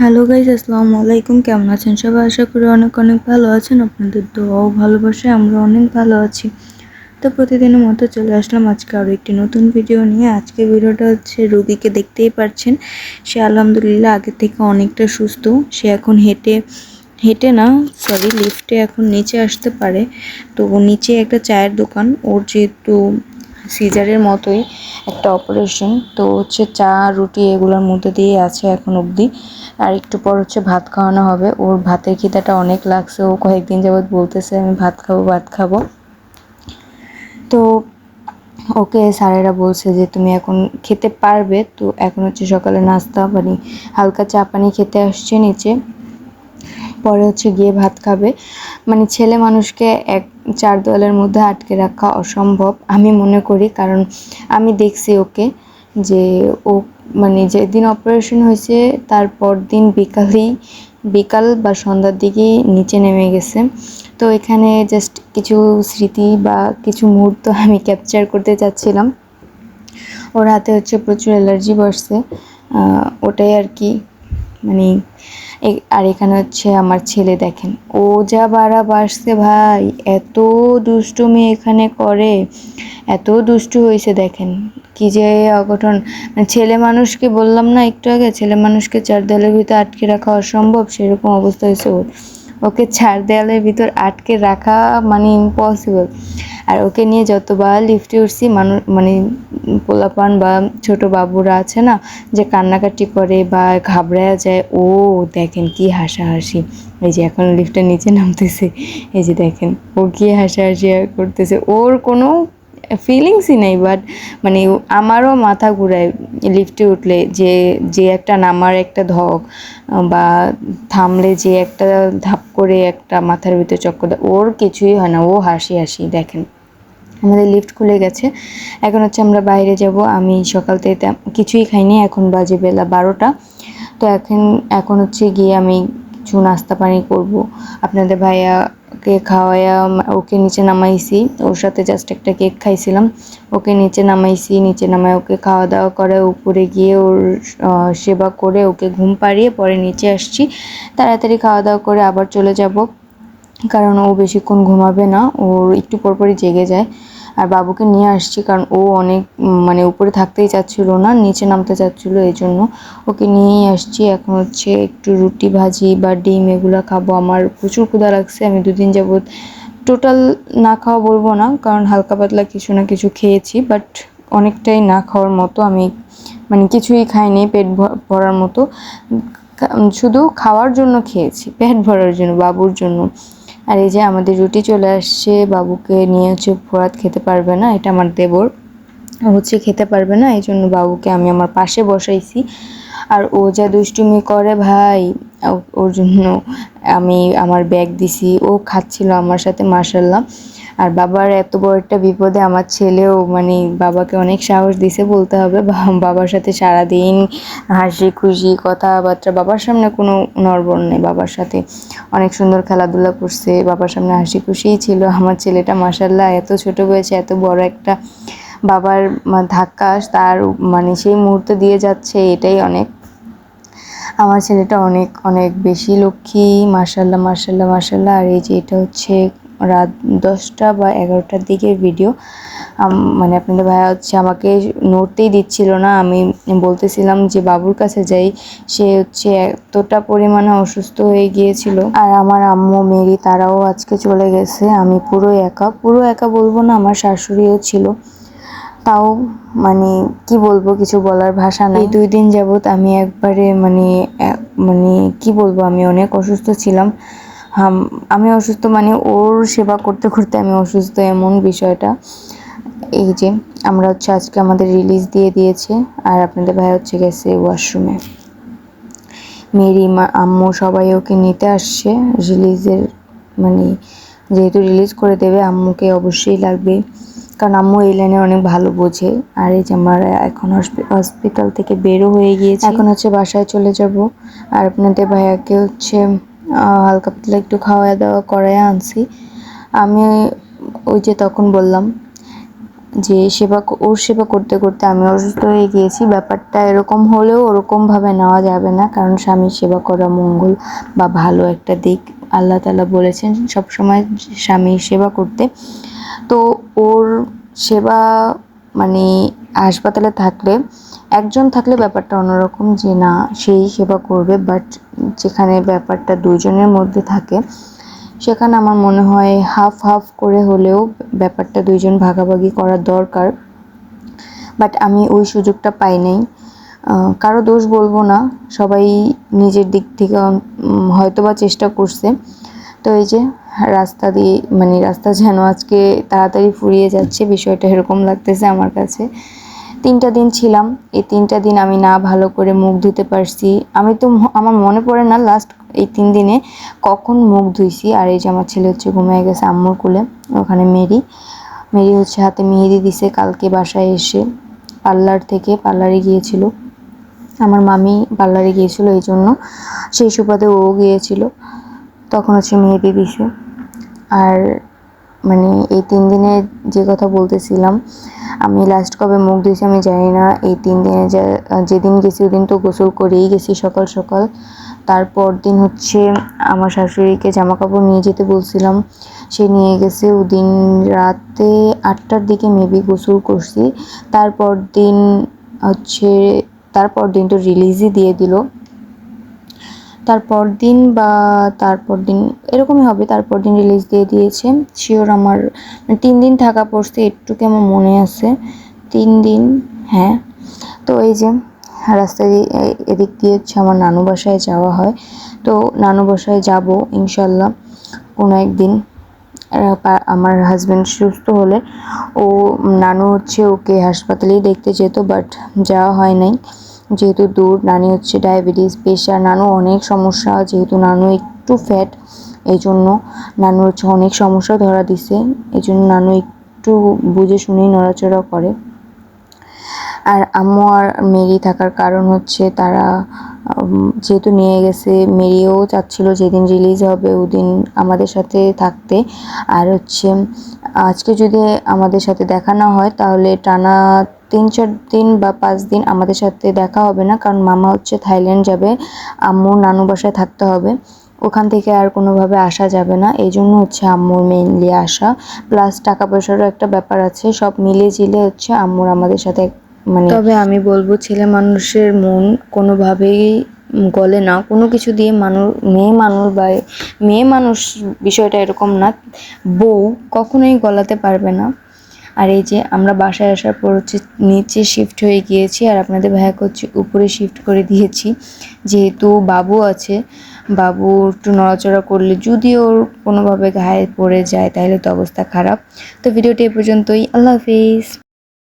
Hello guys আসসালামু আলাইকুম। কেমন আছেন সবাই? আশা করি অনেক অনেক ভালো আছেন। আপনাদের দোয়াও ভালোবাসায় আমরা অনেক ভালো আছি। তো প্রতিদিনের মতো চলে আসলাম আজকে আরও একটি নতুন ভিডিও নিয়ে। আজকে ভিডিওটা হচ্ছে রুগীকে দেখতেই পারছেন। সে আলহামদুলিল্লাহ আগের থেকে অনেকটা সুস্থ। সে এখন হেঁটে হেঁটে না সরি লিফটে এখন নিচে আসতে পারে। তো নিচে একটা চায়ের দোকান। ওর যেহেতু সিজারের মতোই একটা অপারেশন তো হচ্ছে চা, রুটি এগুলোর মধ্যে দিয়ে আছে এখন অবধি। আর একটু পর হচ্ছে ভাত খাওয়ানো হবে। ওর ভাতের খিদাটা অনেক লাগছে। ও কয়েকদিন যাবৎ বলতেছে, আমি ভাত খাব ভাত খাব। তো ওকে স্যারেরা বলছে যে, তুমি এখন খেতে পারবে। তো এখন হচ্ছে সকালে নাস্তা পানি হালকা চা পানি খেতে আসছে নিচে। পরে হচ্ছে গিয়ে ভাত খাবে। মানে ছেলে মানুষকে এক চার দেওয়ালের মধ্যে আটকে রাখা অসম্ভব, আমি মনে করি। কারণ আমি দেখছি ওকে যে ও মানে যেদিন অপারেশন হয়েছে তারপর দিন বিকালেই, বিকাল বা সন্ধ্যার দিকেই নিচে নেমে গেছে। তো এখানে জাস্ট কিছু স্মৃতি বা কিছু মুহূর্ত আমি ক্যাপচার করতে চাচ্ছিলাম। ওর হাতে হচ্ছে প্রচুর অ্যালার্জি বসছে। ওটাই আর কি। মানে আর এখানে হচ্ছে আমার ছেলে দেখেন। ও যা বাড়া বাসছে ভাই, এত দুষ্টুমি এখানে করে, এত দুষ্টু হয়েছে দেখেন। কি যে অঘটন। মানে ছেলে মানুষকে বললাম না একটু আগে, ছেলে মানুষকে চার দেয়ালের ভিতরে আটকে রাখা অসম্ভব, সেরকম অবস্থা হয়েছে ওর। ওকে চার দেয়ালের ভিতর আটকে রাখা মানে ইম্পসিবল আর ওকে নিয়ে যতবার লিফটে উঠছি মানুষ মানে পোলাপান বা ছোট বাবুরা আছে না, যে কান্নাকাটি করে বা ঘাবড়ায়া যায়, ও দেখেন কি হাসাহাসি। এই যে এখন লিফটের নিচে নামতেছে, এই যে দেখেন, ও কি হাসাহাসি করতেছে। ওর কোনো ফিলিংসই নেই বাট মানে আমারও মাথা ঘুরায় লিফটে উঠলে যে যে একটা নামার একটা ধক, বা থামলে যে একটা ধাপ করে একটা মাথার ভিতরে চক্কর দেয়, ওর কিছুই হয় না, ও হাসি হাসি, দেখেন। আমাদের লিফট খুলে গেছে। এখন হচ্ছে আমরা বাইরে যাব। আমি সকাল থেকে কিছুই খাইনি। এখন বাজে বেলা বারোটা। তো এখন এখন হচ্ছে গিয়ে আমি কিছু নাস্তা পানি করব। আপনাদের ভাইয়াকে খাওয়াইয়া ওকে নিচে নামাইছি। ওর সাথে জাস্ট একটা কেক খাইছিলাম। ওকে নিচে নামাইছি। নিচে নামাই ওকে খাওয়া দাওয়া করে। উপরে গিয়ে ওর সেবা করে ওকে ঘুম পাড়িয়ে পরে নিচে আসছি। তাড়াতাড়ি খাওয়া দাওয়া করে আবার চলে যাব। কারণ ও বেশিক্ষণ ঘুমাবে না, ওর একটু পরপরই জেগে যায়। আর বাবুকে নিয়ে আসছি কারণ ও অনেক মানে উপরে থাকতেই চাচ্ছিল না, নিচে নামতে চাচ্ছিল এই জন্য ওকে নিয়েই আসছি। এখন হচ্ছে একটু রুটি ভাজি বা ডিম এগুলো খাব। আমার প্রচুর ক্ষুধা লাগছে, আমি দুদিন যাবৎ টোটাল না খাওয়া বলব না, কারণ হালকা পাতলা কিছু না কিছু খেয়েছি, বাট অনেকটাই না খাওয়ার মতো আমি মানে কিছুই খাইনি পেট ভরার মতো। শুধু খাওয়ার জন্য খেয়েছি, পেট ভরার জন্য, বাবুর জন্য। আর এই যে আমাদের রুটি চলে আসছে, বাবুকে নিয়ে হচ্ছে ফোরাত খেতে পারবে না, এটা আমার দেবর। হচ্ছে খেতে পারবে না, এই জন্য বাবুকে আমি আমার পাশে বসাইছি। আর ও যা দুষ্টুমি করে ভাই ওর জন্য আমি আমার ব্যাগ দিছি, ও খাচ্ছিল আমার সাথে মার্শাল্লাহ আর বাবার এত বড় একটা বিপদে আমার ছেলেও মানে বাবাকে অনেক সাহস দিছে বলতে হবে। বাবার সাথে সারাদিন হাসি খুশি কথাবার্তা, বাবার সামনে কোনো নড়বড় নেই। বাবার সাথে অনেক সুন্দর খেলাধুলা করছে, বাবার সামনে হাসি খুশিই ছিল। আমার ছেলেটা মাসাল্লাহ এত ছোট বয়সে এত বড় একটা বাবার ধাক্কা, তার মানে সেই মুহূর্তে দিয়ে যাচ্ছে, এটাই অনেক। আমার ছেলেটা অনেক অনেক বেশি লক্ষ্মী মার্শাল্লাহ মার্শাল্লাহ মার্শাল্লাহ আর এই যে এটা হচ্ছে রাত দশটা বা এগারোটার দিকের ভিডিও মানে আপনাদের ভাইয়া হচ্ছে আমাকে নড়তেই দিচ্ছিল না। আমি বলতেছিলাম যে, বাবুর কাছে যাই। সে হচ্ছে এতটা পরিমাণে অসুস্থ হয়ে গিয়েছিল। আর আমার আম্মু, মেরি তারাও আজকে চলে গেছে। আমি পুরো একা। পুরো একা বলব না, আমার শাশুড়িও ছিল। তাও মানে কি বলব, কিছু বলার ভাষা নেই। দুই দিন যাবত আমি একবারে মানে মানে কি বলব, আমি অনেক অসুস্থ ছিলাম। আমি অসুস্থ মানে ওর সেবা করতে করতে আমি অসুস্থ এমন বিষয়টা। এই যে, আমরা হচ্ছে আজকে আমাদের রিলিজ দিয়ে দিয়েছে, আর আপনাদের ভাই হচ্ছে গেছে ওয়াশরুমে মেরি মা, আম্মু সবাই ওকে নিতে আসছে রিলিজের মানে যেহেতু রিলিজ করে দেবে, আম্মুকে অবশ্যই লাগবে। কারণ আম্মু এই লাইনে অনেক ভালো বোঝে। আর এই যে আমার এখন হসপিটাল থেকে বেরো হয়ে গিয়েছে। এখন হচ্ছে বাসায় চলে যাব। আর আপনাদের ভাইয়াকে হচ্ছে হালকা পাতলা একটু খাওয়া দাওয়া করাই আনছি। আমি ওই যে তখন বললাম যে সেবা ওর সেবা করতে করতে আমি অসুস্থ হয়ে গিয়েছি। ব্যাপারটা এরকম হলেও ওরকমভাবে নেওয়া যাবে না, কারণ স্বামীর সেবা করা মঙ্গল বা ভালো একটা দিক। আল্লাহ তালা বলেছেন সবসময় স্বামীর সেবা করতে। তো ওর সেবা মানে হাসপাতালে থাকলে, একজন থাকলে ব্যাপারটা অন্যরকম যে না, সেই সেবা করবে, বাট যেখানে ব্যাপারটা দুজনের মধ্যে থাকে সেখানে আমার মনে হয় হাফ হাফ করে হলেও ব্যাপারটা দুইজন ভাগাভাগি করা দরকার। বাট আমি ওই সুযোগটা পাই নাই। কারও দোষ বলব না সবাই নিজের দিক থেকে উম, হয়তোবা চেষ্টা করছে। তো এই যে রাস্তা দিয়ে মানে রাস্তা যেন আজকে তাড়াতাড়ি ফুরিয়ে যাচ্ছে বিষয়টা এরকম লাগতেছে আমার কাছে। তিনটা দিন ছিলাম। এই তিনটা দিন আমি না ভালো করে মুখ ধুতে পারছি। আমি তো আমার মনে পড়ে না লাস্ট এই তিন দিনে কখন মুখ ধুইছি। আর এই যে আমার ছেলে হচ্ছে ঘুমিয়ে গেছে আম্মুর কোলে, ওখানে মেরি। মেরি হচ্ছে হাতে মেহেদি দিছে কালকে বাসায় এসে। পার্লার থেকে পার্লারে গিয়েছিল। আমার মামি পার্লারে গিয়েছিল এই জন্য। সেই সুবাদে ও গিয়েছিল। তখন হচ্ছে মেহেদি দিছে। আর মানে এই তিন দিনে যে কথা বলতেছিলাম, আমি লাস্ট কবে মুখ দিয়েছি আমি জানি না। এই তিন দিনে যে, যেদিন গেছি ওদিন তো গোসল করেই গেছি সকাল সকাল। তারপর দিন হচ্ছে আমার শাশুড়িকে জামা কাপড় নিয়ে যেতে বলছিলাম। সে নিয়ে গেছে ওদিন রাতে আটটার দিকে মেবি গোসল করছি। তারপর দিন হচ্ছে, তারপর দিন তো রিলিজই দিয়ে দিল। তারপর দিন বা তারপর দিন, এরকমই হবে, তারপর দিন রিলিজ দিয়ে দিয়েছে। শিওর আমার মানে তিন দিন থাকা পড়ছে, একটুকে আমার মনে আছে। তিন দিন হ্যাঁ। তো এই যে রাস্তা দিয়ে এদিক দিয়ে হচ্ছে আমার নানু বাসায় যাওয়া হয়। তো নানু বাসায় যাব, ইনশাল্লাহ, কোনো একদিন। আমার হাজব্যান্ড সুস্থ হলে, ও, নানু হচ্ছে ওকে হাসপাতালেই দেখতে যেত বাট যাওয়া হয় নাই। যেহেতু দূর নানি হচ্ছে ডায়াবেটিস প্রেশার নানু অনেক সমস্যা, যেহেতু নানু একটু ফ্যাট এই জন্য নানু হচ্ছে অনেক সমস্যা ধরা দিছে। এই জন্য নানু একটু বুঝে শুনেই নড়াচড়া করে। আর আম্মু আর মেরি থাকার কারণ হচ্ছে তারা যেহেতু নিয়ে গেছে, মেরিও চাচ্ছিল যেদিন রিলিজ হবে ওদিন আমাদের সাথে থাকতে। আর হচ্ছে আজকে যদি আমাদের সাথে দেখা না হয়, তাহলে টানা তিন চার দিন বা পাঁচ দিন আমাদের সাথে দেখা হবে না, কারণ মামা হচ্ছে থাইল্যান্ড যাবে আম্মুর নানু বাসায় থাকতে হবে। ওখান থেকে আর কোনোভাবে আসা যাবে না, এই জন্য হচ্ছে আম্মুর মেইনলি আসা। প্লাস টাকা পয়সারও একটা ব্যাপার আছে, সব মিলে ঝিলে হচ্ছে আম্মুর আমাদের সাথে মানে তবে আমি বলব, ছেলে মানুষের মন কোনোভাবেই গলে না, কোনো কিছু দিয়ে মানুষ মেয়ে মানুষ বা মেয়ে মানুষ বিষয়টা এরকম না, বউ কখনোই গলাতে পারবে না। আর এই যে আমরা বাসায় আসার পর হচ্ছে নিচে শিফট হয়ে গিয়েছি আর আপনাদের ভাইয়াকে হচ্ছে উপরে শিফট করে দিয়েছি। যেহেতু বাবু আছে, বাবু একটু নড়াচড়া করলে যদি ওর কোনোভাবে ঘায়ে পড়ে যায় তাহলে তো অবস্থা খারাপ। তো ভিডিওটি এ পর্যন্তই, আল্লাহ হাফিজ।